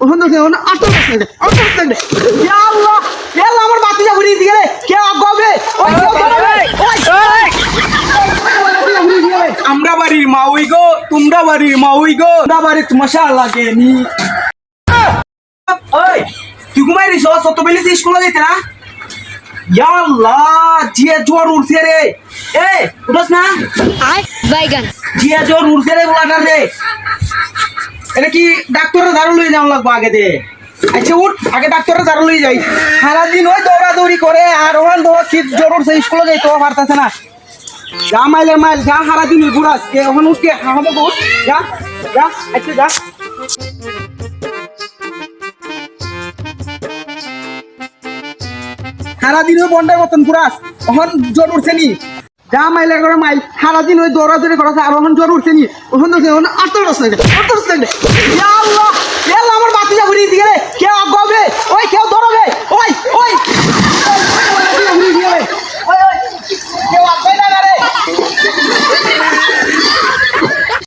ওখান থেকে ওখানে আটটা সেকেন্ড আটটা সেকেন্ড ইয়া আল্লাহ ইয়া আল্লাহ আমার বাতি যা ঘুরিয়ে দিয়ে কে আগবে ওই কেউ ধরবে ওই আমরা বাড়ির মা ওই গো তোমরা বাড়ির মা ওই গো। তোমরা বাড়ির মশা লাগে নি ওই তুই ঘুমাই রিস সত্য বেলি স্কুলে যেতে না? ইয়া আল্লাহ জিয়া জোর উঠছে রে। এ উঠোস না। বাইগান। জিয়া জোর উঠছে রে বলাটা রে। এটা কি ডাক্তারের ধারণ লই যাওয়া লাগবো আগে দে? আচ্ছা উঠ, আগে ডাক্তারের ধারণ লই যাই। সারাদিন ওই দৌড়াদৌড়ি করে আর ওখান তো শীত জ্বর উঠছে, স্কুলে পারতেছে না। যা মাইলে, যা সারাদিন কে ওখানে উঠকে হাঁটো উঠ। যা যা আচ্ছা যা। সারাদিন ওই বন্ডার মতন পুরাস ওখান জ্বর উঠছে নি? যা মাইলে করে মাইল। সারাদিন ওই দৌড়াদৌড়ি করা আর ওখানে জ্বর উঠছে নি। ওখান ওখানে আটটা সেকেন্ড আটটা আল্লাহ!